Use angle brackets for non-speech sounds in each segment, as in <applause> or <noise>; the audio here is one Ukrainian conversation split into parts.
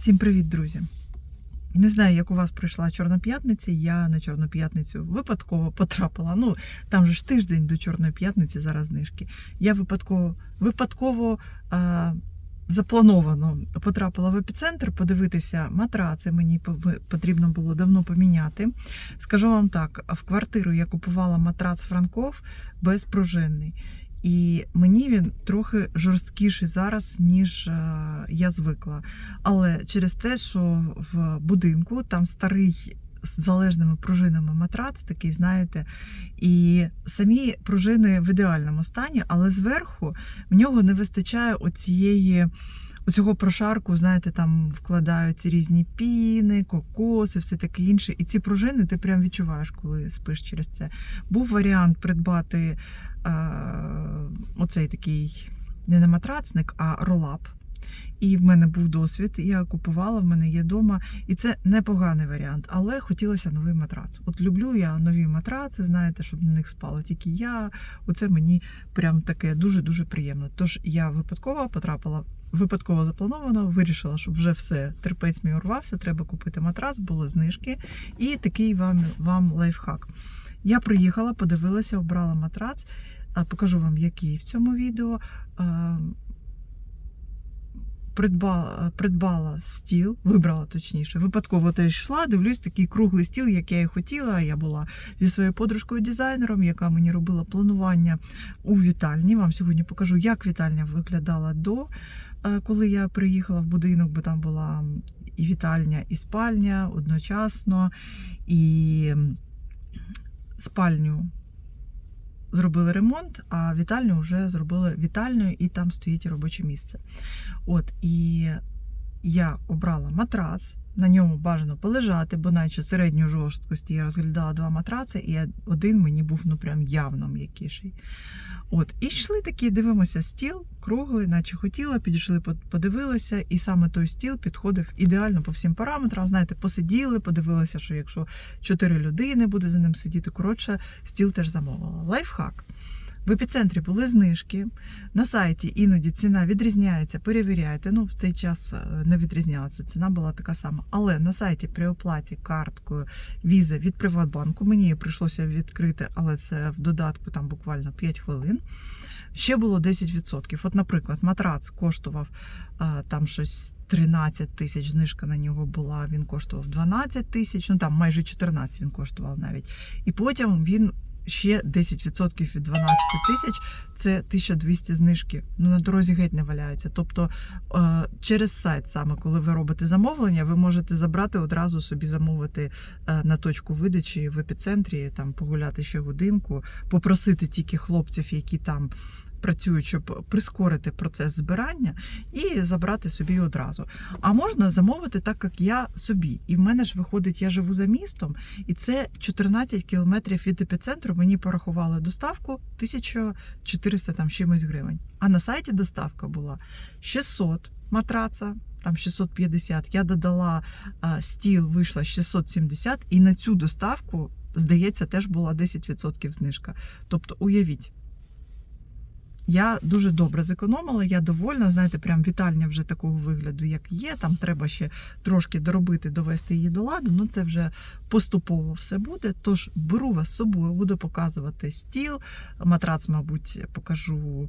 Всім привіт, друзі! Не знаю, як у вас пройшла Чорна п'ятниця. Я на Чорну п'ятницю випадково потрапила. Ну, там же ж тиждень до Чорної п'ятниці, зараз знижки. Я випадково випадково а, заплановано потрапила в епіцентр подивитися матраци. Мені потрібно було давно поміняти. Скажу вам так: в квартиру я купувала матрац Франков безпружинний. І мені він трохи жорсткіший зараз, ніж е, я звикла. Але через те, що в будинку там старий з залежними пружинами матрац, такий, знаєте, і самі пружини в ідеальному стані, але зверху в нього не вистачає оцієї. Оцього прошарку, знаєте, там вкладаються різні піни, кокоси, все таке інше. І ці пружини ти прям відчуваєш, коли спиш через це. Був варіант придбати е, оцей такий не на матрацник, а ролап. І в мене був досвід, я купувала, в мене є вдома, і це непоганий варіант, але хотілося новий матрац. От люблю я нові матраци, знаєте, щоб на них спала тільки я. Оце мені прям таке дуже-дуже приємно. Тож я випадково потрапила, випадково заплановано, вирішила, щоб вже все, терпець мій урвався, треба купити матрас, були знижки. І такий вам, вам лайфхак. Я приїхала, подивилася, обрала матрац. Покажу вам, який в цьому відео. Придбала, придбала стіл, вибрала точніше. Випадково теж йшла, дивлюсь, такий круглий стіл, як я і хотіла. Я була зі своєю подружкою дизайнером, яка мені робила планування у вітальні. Вам сьогодні покажу, як вітальня виглядала до, коли я приїхала в будинок, бо там була і вітальня, і спальня одночасно, і спальню зробили ремонт, а вітальню вже зробили вітальною, і там стоїть робоче місце. От і я обрала матрац. На ньому бажано полежати, бо наче середньої жорсткості я розглядала два матраци, і один мені був ну прям явно м'якіший. От, і йшли такі, дивимося, стіл круглий, наче хотіла, підійшли, подивилися, і саме той стіл підходив ідеально по всім параметрам. Знаєте, посиділи, подивилися, що якщо чотири людини буде за ним сидіти, коротше, стіл теж замовила. Лайфхак. В епіцентрі були знижки. На сайті іноді ціна відрізняється, перевіряйте. Ну, в цей час е, не відрізнялася, ціна була така сама. Але на сайті при оплаті карткою Visa від Приватбанку мені її прийшлося відкрити, але це в додатку там буквально 5 хвилин. Ще було 10%. От, наприклад, матрац коштував а, там щось 13 тисяч, знижка на нього була, він коштував 12 тисяч, ну там майже 14 він коштував навіть. І потім він ще 10% від 12 тисяч це 1200 знижки. Ну на дорозі геть не валяються. Тобто е, через сайт, саме коли ви робите замовлення, ви можете забрати одразу собі замовити е, на точку видачі в епіцентрі, там погуляти ще годинку, попросити тільки хлопців, які там. Працюють, щоб прискорити процес збирання і забрати собі одразу. А можна замовити так, як я собі. І в мене ж виходить, я живу за містом, і це 14 кілометрів від епіцентру. Мені порахували доставку 1400 там чимось гривень. А на сайті доставка була 600 матраца, там 650. Я додала а, стіл, вийшла 670, і на цю доставку, здається, теж була 10% знижка. Тобто, уявіть. Я дуже добре зекономила, я довольна. Знаєте, прям вітальня вже такого вигляду, як є. Там треба ще трошки доробити, довести її до ладу. Ну це вже поступово все буде. Тож беру вас з собою, буду показувати стіл. Матрац, мабуть, покажу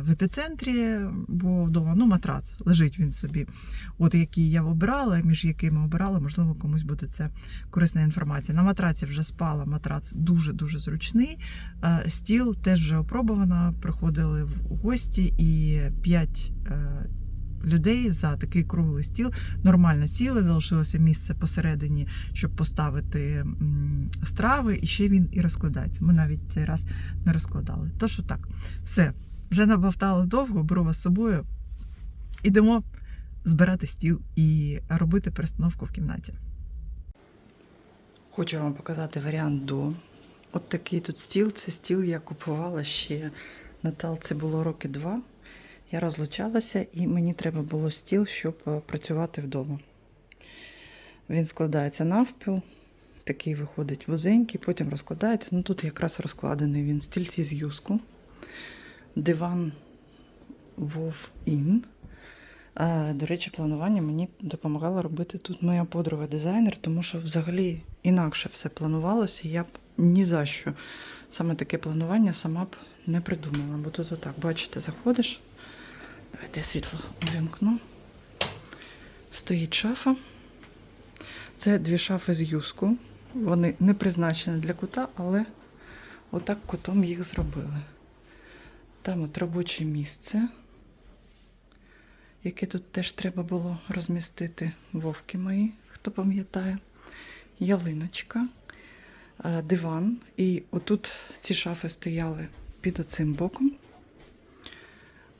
в епіцентрі, бо вдома ну, матрац лежить він собі. От який я обирала, між якими обирала, можливо, комусь буде це корисна інформація. На матраці вже спала. Матрац дуже дуже зручний. Е, Стіл теж вже опробувана. Приходили в гості і 5 людей за такий круглий стіл нормально сіли, залишилося місце посередині, щоб поставити страви, і ще він і розкладається. Ми навіть цей раз не розкладали. Тож так, все, вже набавтали довго, беру з собою. Ідемо збирати стіл і робити перестановку в кімнаті. Хочу вам показати варіант до. От такий тут стіл. Це стіл я купувала ще Натал, це було роки два. Я розлучалася і мені треба було стіл, щоб е, працювати вдома. Він складається навпіл, такий виходить вузенький, потім розкладається. Ну тут якраз розкладений він стільці з юску, диван Вов Ін. Е, До речі, планування мені допомагала робити тут моя подруга дизайнер, тому що взагалі інакше все планувалося. і Я б ні за що саме таке планування сама б не придумала. Бо тут отак, бачите, заходиш. Давайте я світло увімкну. Стоїть шафа. Це дві шафи з юску. Вони не призначені для кута, але отак кутом їх зробили. Там от робоче місце, яке тут теж треба було розмістити вовки мої, хто пам'ятає. Ялиночка, диван. І отут ці шафи стояли під оцим боком.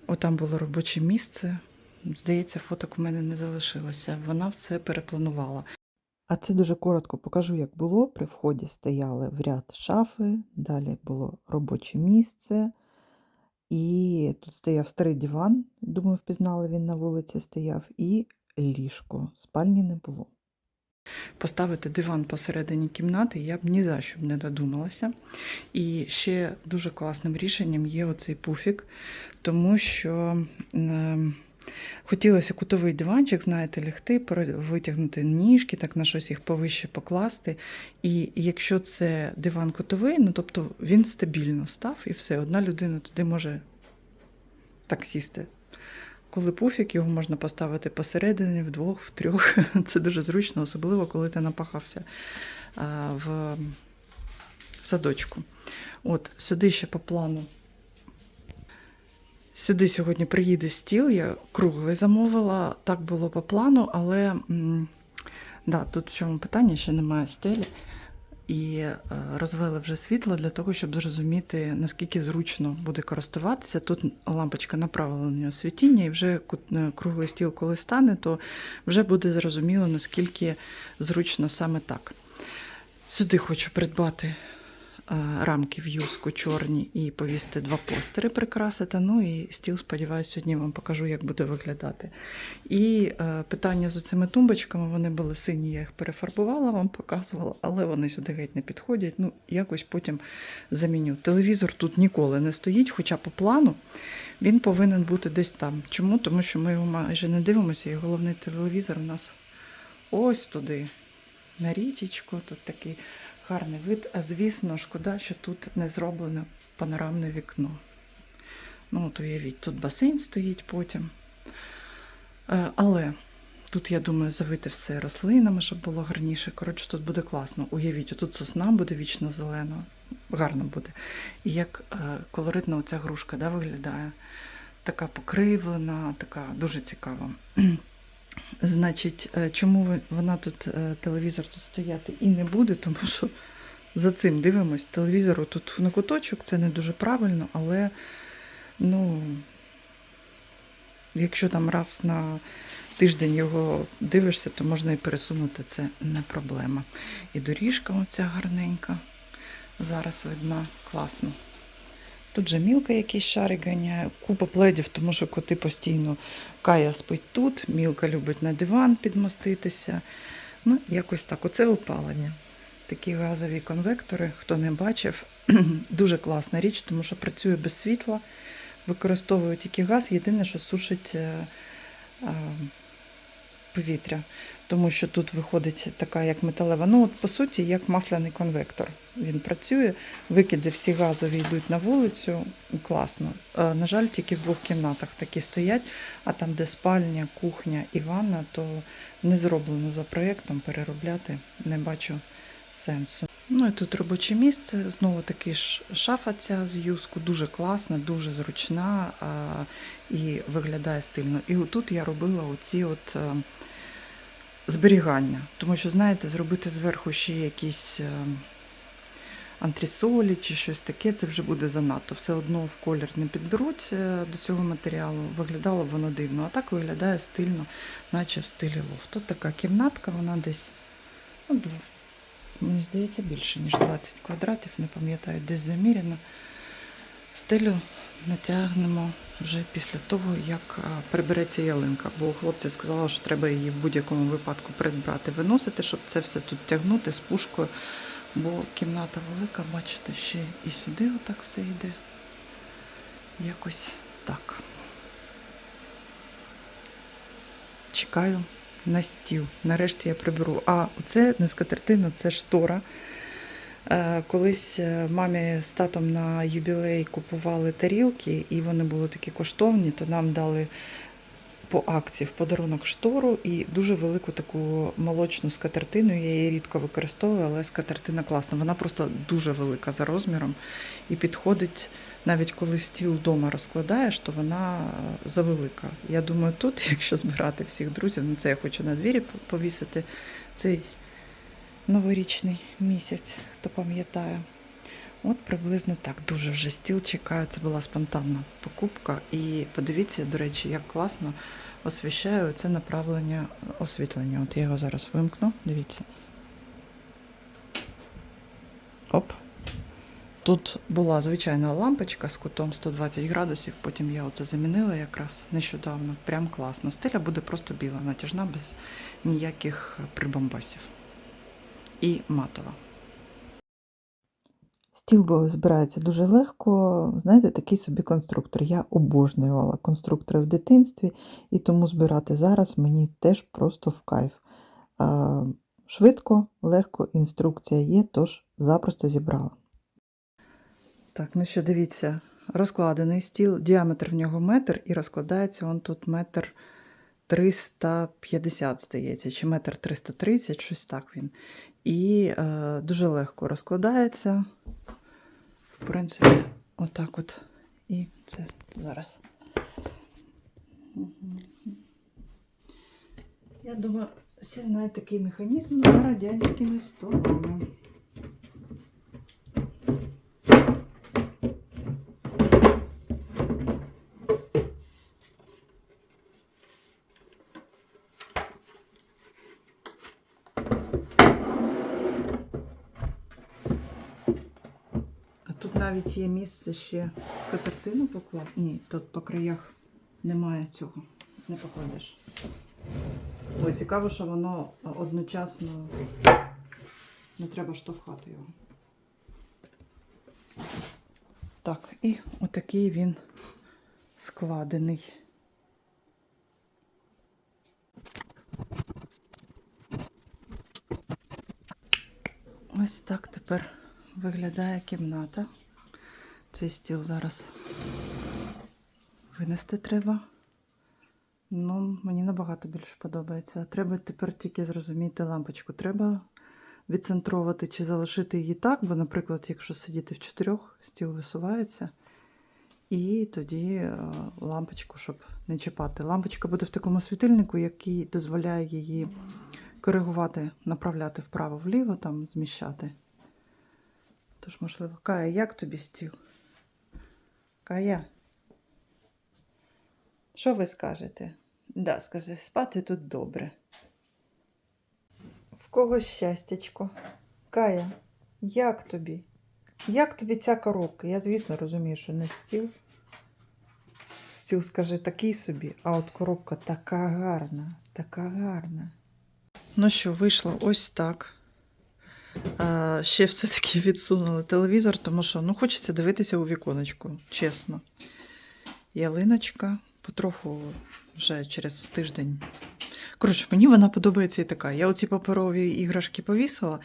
Отам було робоче місце. Здається, фоток у мене не залишилося. Вона все перепланувала. А це дуже коротко покажу, як було. При вході стояли в ряд шафи, далі було робоче місце. І тут стояв старий диван, думаю, впізнали він на вулиці стояв, і ліжко. Спальні не було. Поставити диван посередині кімнати я б ні за що б не додумалася. І ще дуже класним рішенням є оцей пуфік, тому що хотілося кутовий диванчик, знаєте, лягти, витягнути ніжки, так на щось їх повище покласти. І якщо це диван кутовий, ну тобто він стабільно став і все, одна людина туди може так сісти. Коли пуфік, його можна поставити посередині, вдвох, втрьох. <laughs> Це дуже зручно, особливо коли ти напахався в садочку. От сюди ще по плану. Сюди сьогодні приїде стіл, я круглий замовила, так було по плану, але да, тут в чому питання, ще немає стелі. І е, розвели вже світло для того, щоб зрозуміти, наскільки зручно буде користуватися. Тут лампочка направила на нього світіння, і вже е, круглий стіл, коли стане, то вже буде зрозуміло, наскільки зручно саме так. Сюди хочу придбати рамки в юску чорні і повісити два постери, прикрасити. Ну і стіл, сподіваюся, сьогодні вам покажу, як буде виглядати. І е, питання з цими тумбочками, вони були сині, я їх перефарбувала, вам показувала, але вони сюди геть не підходять. Ну, якось потім заміню. Телевізор тут ніколи не стоїть, хоча по плану він повинен бути десь там. Чому? Тому що ми його майже не дивимося, і головний телевізор у нас ось туди, на річечку. Тут такий гарний вид. А звісно, шкода, що тут не зроблене панорамне вікно. Ну, от уявіть, тут басейн стоїть потім. Е, Але тут, я думаю, завити все рослинами, щоб було гарніше. Коротше, тут буде класно. Уявіть, тут сосна буде вічно зелена. Гарно буде. І як е, колоритно оця грушка да, виглядає. Така покривлена, така дуже цікава. Значить, е, чому вона тут, е, телевізор тут стояти і не буде, тому що за цим дивимось, телевізору тут на куточок, це не дуже правильно, але ну, якщо там раз на тиждень його дивишся, то можна і пересунути, це не проблема. І доріжка оця гарненька. Зараз видна класно. Тут же мілка якийсь шарик ганяє, купа пледів, тому що коти постійно Кая спить тут, мілка любить на диван підмоститися. Ну, якось так. Оце опалення. Такі газові конвектори, хто не бачив, <clears throat> дуже класна річ, тому що працює без світла, використовує тільки газ, єдине, що сушить е, е, повітря. Тому що тут виходить така, як металева. Ну, от по суті, як масляний конвектор. Він працює, викиди всі газові йдуть на вулицю. Класно. Е, На жаль, тільки в двох кімнатах такі стоять, а там, де спальня, кухня і ванна, то не зроблено за проєктом, переробляти не бачу сенсу. Ну і тут робоче місце. Знову таки ж шафа ця з юску, дуже класна, дуже зручна а, і виглядає стильно. І отут я робила оці от. е, зберігання. Тому що, знаєте, зробити зверху ще якісь е, антресолі чи щось таке, це вже буде занадто. Все одно в колір не підберуть е, до цього матеріалу. Виглядало б воно дивно, а так виглядає стильно, наче в стилі лофт. Тут така кімнатка, вона десь, ну, мені здається, більше, ніж 20 квадратів, не пам'ятаю, десь заміряно. Стелю натягнемо вже після того, як прибереться ялинка. Бо хлопці сказали, що треба її в будь-якому випадку придбати, виносити, щоб це все тут тягнути з пушкою. Бо кімната велика, бачите, ще і сюди отак все йде. Якось так. чекаю на стіл. Нарешті я приберу. А це не скатертина, це штора. Е, Колись е, мамі з татом на юбілей купували тарілки, і вони були такі коштовні, то нам дали по акції в подарунок штору і дуже велику таку молочну скатертину. Я її рідко використовую, але скатертина класна. Вона просто дуже велика за розміром і підходить навіть коли стіл вдома розкладаєш, то вона е, завелика. Я думаю, тут, <laughs> якщо збирати всіх друзів, ну це я хочу на двірі повісити цей новорічний місяць, хто пам'ятає. От приблизно так. Дуже вже стіл чекаю. Це була спонтанна покупка. І подивіться, до речі, як класно освіщаю це направлення освітлення. От я його зараз вимкну. Дивіться. Оп. Тут була звичайна лампочка з кутом 120 градусів, потім я оце замінила якраз нещодавно. Прям класно. Стеля буде просто біла, натяжна, без ніяких прибамбасів. І матова. Стіл збирається дуже легко. Знаєте, такий собі конструктор. Я обожнювала конструктори в дитинстві, і тому збирати зараз мені теж просто в кайф. Швидко, легко, інструкція є, тож запросто зібрала. Так, ну що, дивіться, розкладений стіл, діаметр в нього метр, і розкладається он тут метр 350, здається, чи метр 330, щось так він. І е, дуже легко розкладається. В принципі, отак от. І це зараз. Я думаю, всі знають такий механізм за радянськими столами. А тут навіть є місце ще скатертину поклав. Ні, тут по краях немає цього. Не покладеш. Ой, цікаво, що воно одночасно не треба штовхати його. Так, і отакий він складений. Ось так тепер виглядає кімната. Цей стіл зараз винести треба. Ну, мені набагато більше подобається. Треба тепер тільки зрозуміти лампочку. Треба відцентровувати чи залишити її так, бо, наприклад, якщо сидіти в чотирьох, стіл висувається. І тоді е, лампочку, щоб не чіпати. Лампочка буде в такому світильнику, який дозволяє її коригувати, направляти вправо-вліво, там зміщати. Тож, можливо, Кая, як тобі стіл? Кая? Що ви скажете? Да, скаже, спати тут добре. В кого щастячко? Кая, як тобі? Як тобі ця коробка? Я, звісно, розумію, що не стіл. Стіл, скаже, такий собі, а от коробка така гарна, така гарна. Ну що, вийшло ось так. Ще все-таки відсунули телевізор, тому що ну, хочеться дивитися у віконечку, чесно. Ялиночка, потроху вже через тиждень. Коротше, мені вона подобається і така. Я оці паперові іграшки повісила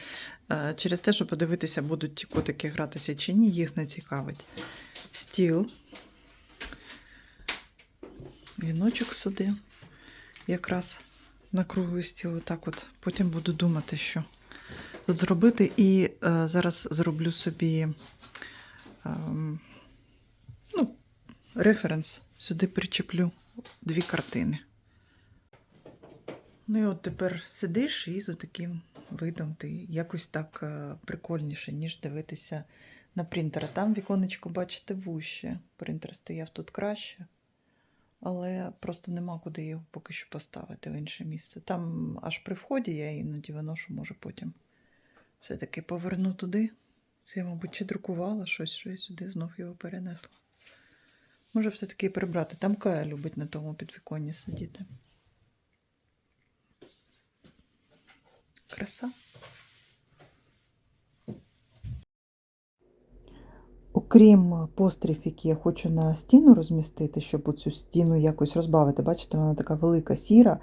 е, через те, щоб подивитися, будуть ті котики гратися чи ні, їх не цікавить. Стіл. Віночок сюди. Якраз на круглий стіл. Отак от. Потім буду думати, що тут зробити. І е, зараз зроблю собі ем, ну, референс. Сюди причеплю дві картини. Ну і от тепер сидиш і з таким видом ти якось так е, прикольніше, ніж дивитися на принтер. А Там віконечко, бачите, вуще. Принтер стояв тут краще, але просто нема куди його поки що поставити в інше місце. Там аж при вході я іноді виношу, може потім все-таки поверну туди. Це я, мабуть, чи друкувала щось, що я сюди знов його перенесла. Може, все-таки прибрати. Там Кая любить на тому підвіконні сидіти. Краса. Окрім пострів, які я хочу на стіну розмістити, щоб цю стіну якось розбавити. Бачите, вона така велика сіра.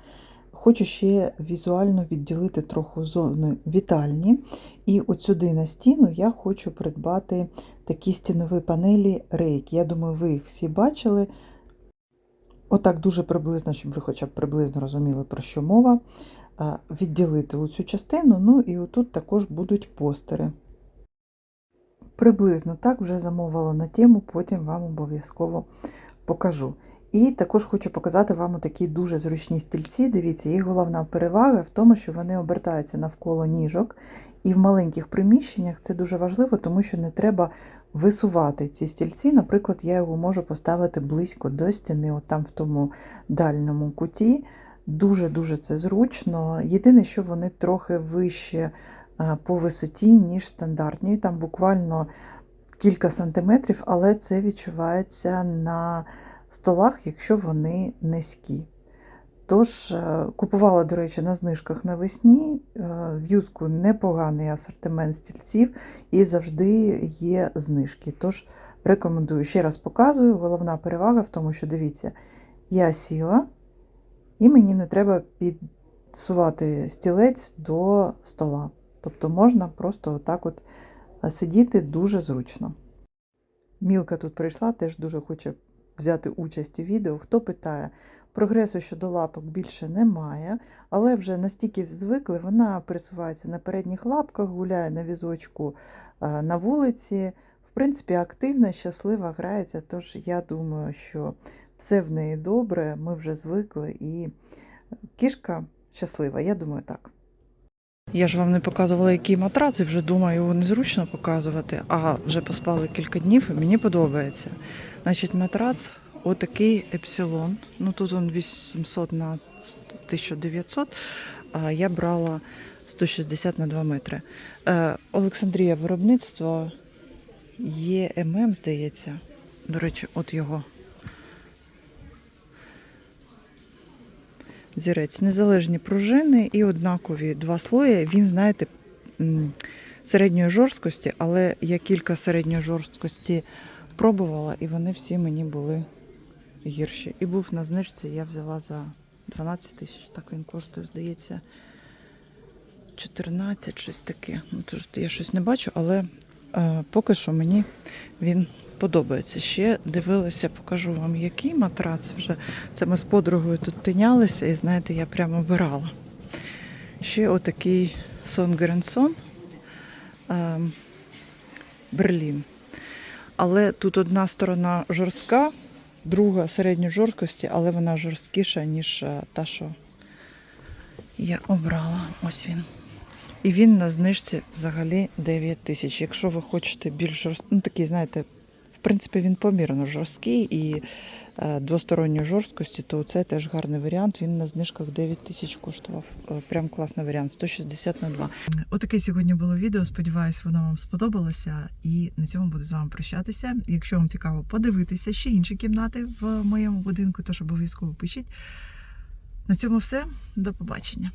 Хочу ще візуально відділити трохи зони вітальні. І от сюди на стіну я хочу придбати такі стінові панелі рейк. Я думаю, ви їх всі бачили. Отак дуже приблизно, щоб ви хоча б приблизно розуміли, про що мова. Відділити оцю частину, ну і отут також будуть постери. Приблизно так вже замовила на тему, потім вам обов'язково покажу. І також хочу показати вам такі дуже зручні стільці. Дивіться, їх головна перевага в тому, що вони обертаються навколо ніжок. І в маленьких приміщеннях це дуже важливо, тому що не треба висувати ці стільці. Наприклад, я його можу поставити близько до стіни, от там в тому дальньому куті. Дуже-дуже це зручно. Єдине, що вони трохи вище е, по висоті, ніж стандартні. Там буквально кілька сантиметрів, але це відчувається на столах, якщо вони низькі. Тож, е, купувала, до речі, на знижках навесні. е, В юску непоганий асортимент стільців і завжди є знижки. Тож рекомендую, ще раз показую. Головна перевага в тому, що дивіться, я сіла, і мені не треба підсувати стілець до стола. Тобто можна просто отак от е, сидіти дуже зручно. Мілка тут прийшла, теж дуже хоче взяти участь у відео. Хто питає, прогресу щодо лапок більше немає, але вже настільки звикли, вона пересувається на передніх лапках, гуляє на візочку е, на вулиці. В принципі, активна, щаслива грається. Тож я думаю, що все в неї добре, ми вже звикли, і кішка щаслива, я думаю, так. Я ж вам не показувала, який матрац, і вже думаю, його незручно показувати, а вже поспали кілька днів і мені подобається. Значить, матрац отакий епсилон. Ну тут він 800 на 1900, а я брала 160 на 2 метри. Е, Олександрія, виробництво ЄММ, здається. До речі, от його. Зірець. Незалежні пружини і однакові два слої. Він, знаєте, середньої жорсткості, але я кілька середньої жорсткості пробувала, і вони всі мені були гірші. І був на знижці, я взяла за 12 тисяч, так він коштує, здається, 14, щось таке. Ну, я щось не бачу, але поки що мені він подобається. Ще дивилася, покажу вам, який матрац вже. Це ми з подругою тут тинялися, і знаєте, я прямо обирала. Ще отакий сон Геренсон ем, Берлін. Але тут одна сторона жорстка, друга середньої жорсткості, але вона жорсткіша, ніж е, та, що я обрала. Ось він. І він на знижці взагалі 9 тисяч. Якщо ви хочете більш жорсткий, ну такий, знаєте, в принципі, він помірно жорсткий і е, двосторонньої жорсткості, то це теж гарний варіант. Він на знижках 9 тисяч коштував. Е, Прям класний варіант, 160 на 2. Отаке сьогодні було відео. Сподіваюсь, воно вам сподобалося. І на цьому буду з вами прощатися. Якщо вам цікаво подивитися ще інші кімнати в моєму будинку, тож обов'язково пишіть. На цьому все. До побачення.